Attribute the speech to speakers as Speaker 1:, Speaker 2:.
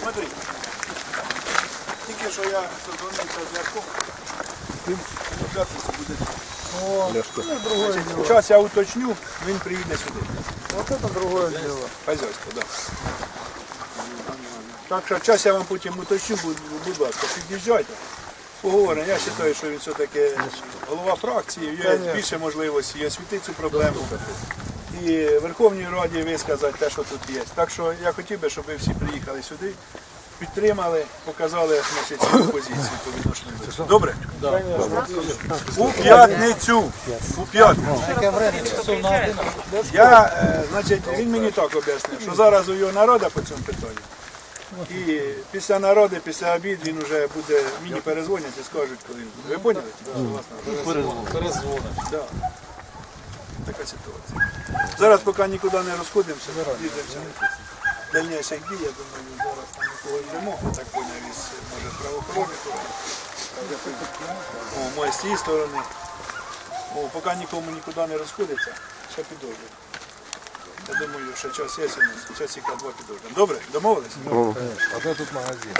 Speaker 1: Смотри. Тільки що я созвонився з Ляшком. Він у п'ятницю буде. Значить, Зараз я уточню, він приїде сюди.
Speaker 2: Вот это другое дело.
Speaker 1: Хазяйство, так. Да. Так що час я вам потім уточню, будь, будь ласка, під'їжджайте. Поговоримо. Я вважаю, що він все-таки голова фракції, є більше можливості є освітити цю проблему. І Верховній Раді висказати те, що тут є. Так що я хотів би, щоб ви всі приїхали сюди, підтримали, показали значить, свою позицію по відношенню до цього. Добре? У п'ятницю. У п'ятницю. Я, е, значить, він мені так об'яснив, що зараз у його народа по цьому питанню. І після народу, після обід він вже буде, мені перезвонять і скажуть, коли він буде. Ви поняли? Перезвонить. Да. Така ситуація. Зараз поки нікуди не розходимося, їдемося. Дальніших дій, я думаю, зараз там нікого йдемо, так поняв, із може правоохоронних. О, моє з цієї сторони. О, поки нікому нікуди не розходиться, ще підожди. Я думаю, що час є у нас, часика два підождемо. Добре, домовились?
Speaker 2: А де тут магазин?